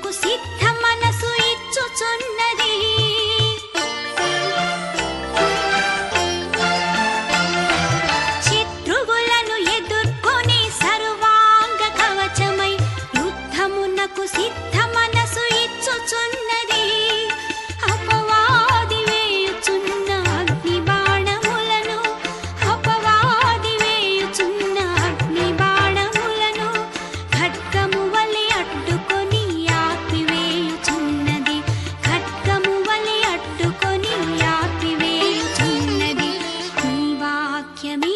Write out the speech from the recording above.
ಕುಸಿದ್ಧ ಮನಸ್ಸು Kimmy.